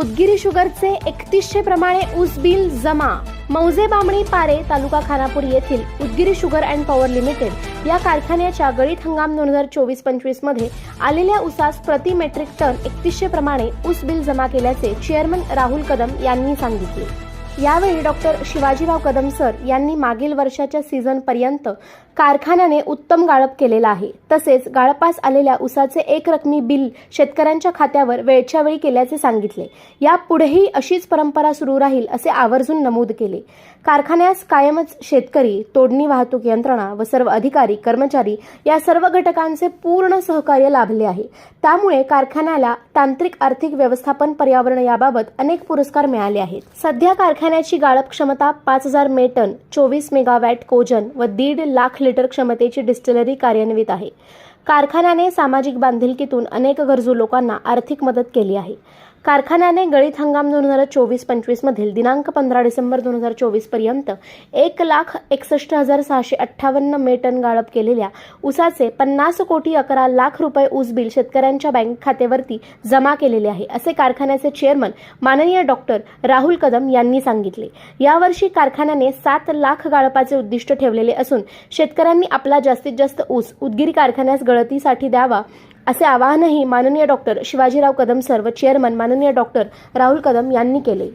उदगिरी शुगरचे एकतीसशे प्रमाणे ऊस बिल जमा. मौजे बामणी पारे तालुका खानापूर येथील Udgiri sugar and power limited या कारखान्याच्या गळीत हंगाम दोन हजार चोवीस पंचवीसमध्ये आलेल्या उसास प्रति मेट्रिक टन एकतीसशे प्रमाणे ऊस बिल जमा केल्याचे चेअरमन राहुल कदम यांनी सांगितले. यावेळी डॉक्टर शिवाजीराव कदम सर यांनी मागील वर्षाच्या सीझन पर्यंत कारखान्याने उत्तम गाळप केलेला आहे. तसेच गाळपास आलेल्या ऊसाचे एक रकमी बिल शेतकऱ्यांच्या खात्यावर वेळच्या वेळी केल्याचे सांगितले. यापुढेही अशीच परंपरा सुरू राहील असे आवर्जून नमूद केले. कारखान्यास कायमच शेतकरी तोडणी वाहतूक यंत्रणा व सर्व अधिकारी कर्मचारी या सर्व घटकांचे पूर्ण सहकार्य लाभले आहे. त्यामुळे कारखान्याला तांत्रिक आर्थिक व्यवस्थापन पर्यावरण याबाबत अनेक पुरस्कार मिळाले आहेत. सध्या कारखान्याची गाळप क्षमता पाच हजार मेटन चोवीस मेगावॅट कोजन व दीड लाख लिटर क्षमतेची डिस्टिलरी कार्यान्वित आहे. कारखान्याने सामाजिक बांधिलकीतून अनेक गरजू लोकांना आर्थिक मदत केली आहे. कारखान्याने गळीत हंगाम दोन हजार चोवीस पंचवीसमधील दिनांक पंधरा डिसेंबर दोन हजार चोवीसपर्यंत एक लाख एकसष्ट हजार सहाशे अठ्ठावन्न मेटन गाळप केलेल्या ऊसाचे पन्नास कोटी अकरा लाख रुपये ऊस बिल शेतकऱ्यांच्या बँक खात्यावरती जमा केलेले आहे असे कारखान्याचे चेअरमन माननीय डॉक्टर राहुल कदम यांनी सांगितले. यावर्षी कारखान्याने सात लाख गाळपाचे उद्दिष्ट ठेवलेले असून शेतकऱ्यांनी आपला जास्तीत जास्त ऊस उदगीर कारखान्यास गळतीसाठी द्यावा असे आवाहनही माननीय डॉक्टर शिवाजीराव कदम सर्व चेअरमन माननीय डॉक्टर राहुल कदम यांनी केले.